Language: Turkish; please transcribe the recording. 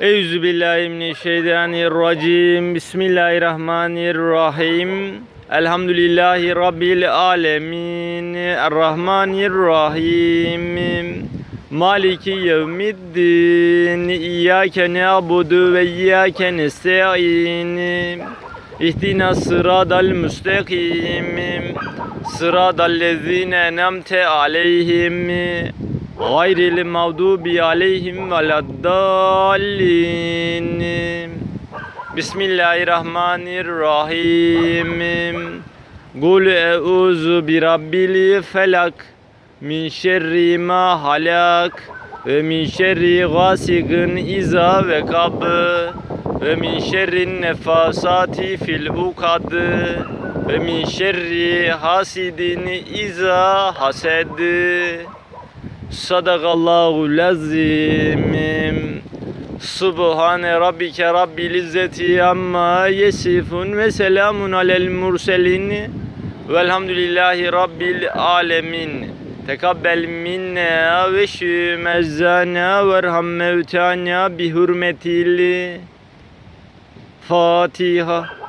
Eûzü billahi mineşşeytanirracim. Bismillahirrahmanirrahim. Elhamdülillahi rabbil alamin. Errahmanirrahim. Maliki yevmiddin. İyyâke na'budu ve iyyâke nesta'in. İhdina sıradal müstakim. Sıradal lezine enemte aleyhim. Gayril mağdubi aleyhim veleddallin. Bismillahirrahmanirrahim. Kul euzu bi rabbil felak. Min şerri ma halak. Ve min şerri gasikin iza ve kab. Ve min şerri nefasati fil ukad. Ve min şerri hasidin iza hased Sadakallahu lazim. Subhane rabbike rabbil izzeti amma yesifun ve selamun alel murselin velhamdülillahi rabbil alemin. Tekabbel minna ve şümezzana verham mevtana bi hürmetil Fatiha.